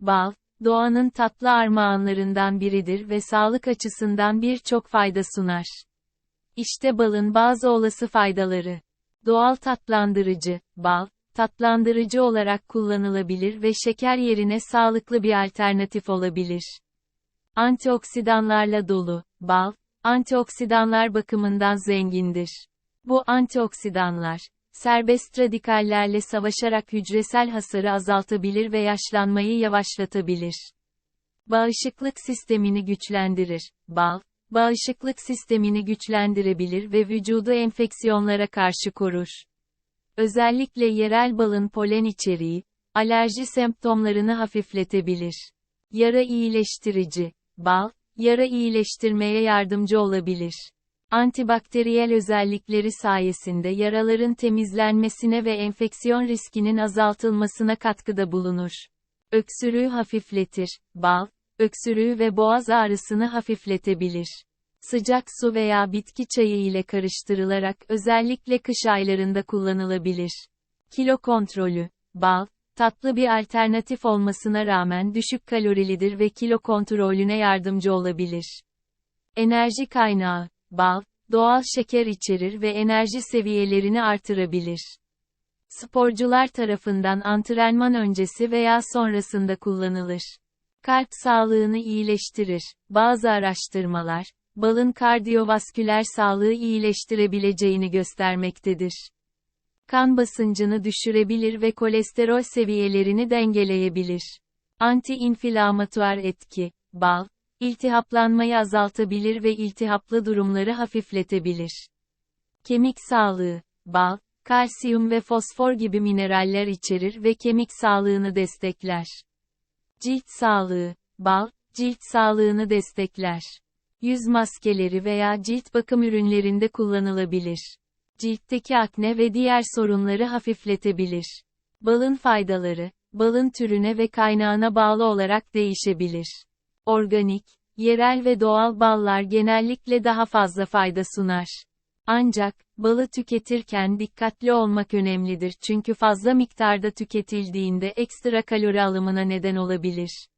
Bal, doğanın tatlı armağanlarından biridir ve sağlık açısından birçok fayda sunar. İşte balın bazı olası faydaları. Doğal tatlandırıcı, bal, tatlandırıcı olarak kullanılabilir ve şeker yerine sağlıklı bir alternatif olabilir. Antioksidanlarla dolu, bal, antioksidanlar bakımından zengindir. Bu antioksidanlar, serbest radikallerle savaşarak hücresel hasarı azaltabilir ve yaşlanmayı yavaşlatabilir. Bağışıklık sistemini güçlendirir. Bal, bağışıklık sistemini güçlendirebilir ve vücudu enfeksiyonlara karşı korur. Özellikle yerel balın polen içeriği, alerji semptomlarını hafifletebilir. Yara iyileştirici, bal, yara iyileştirmeye yardımcı olabilir. Antibakteriyel özellikleri sayesinde yaraların temizlenmesine ve enfeksiyon riskinin azaltılmasına katkıda bulunur. Öksürüğü hafifletir. Bal, öksürüğü ve boğaz ağrısını hafifletebilir. Sıcak su veya bitki çayı ile karıştırılarak özellikle kış aylarında kullanılabilir. Kilo kontrolü. Bal, tatlı bir alternatif olmasına rağmen düşük kalorilidir ve kilo kontrolüne yardımcı olabilir. Enerji kaynağı. Bal, doğal şeker içerir ve enerji seviyelerini artırabilir. Sporcular tarafından antrenman öncesi veya sonrasında kullanılır. Kalp sağlığını iyileştirir. Bazı araştırmalar, balın kardiyovasküler sağlığı iyileştirebileceğini göstermektedir. Kan basıncını düşürebilir ve kolesterol seviyelerini dengeleyebilir. Anti-inflamatuar etki, bal, iltihaplanmayı azaltabilir ve iltihaplı durumları hafifletebilir. Kemik sağlığı, bal, kalsiyum ve fosfor gibi mineraller içerir ve kemik sağlığını destekler. Cilt sağlığı, bal, cilt sağlığını destekler. Yüz maskeleri veya cilt bakım ürünlerinde kullanılabilir. Ciltteki akne ve diğer sorunları hafifletebilir. Balın faydaları, balın türüne ve kaynağına bağlı olarak değişebilir. Organik, yerel ve doğal ballar genellikle daha fazla fayda sunar. Ancak, balı tüketirken dikkatli olmak önemlidir çünkü fazla miktarda tüketildiğinde ekstra kalori alımına neden olabilir.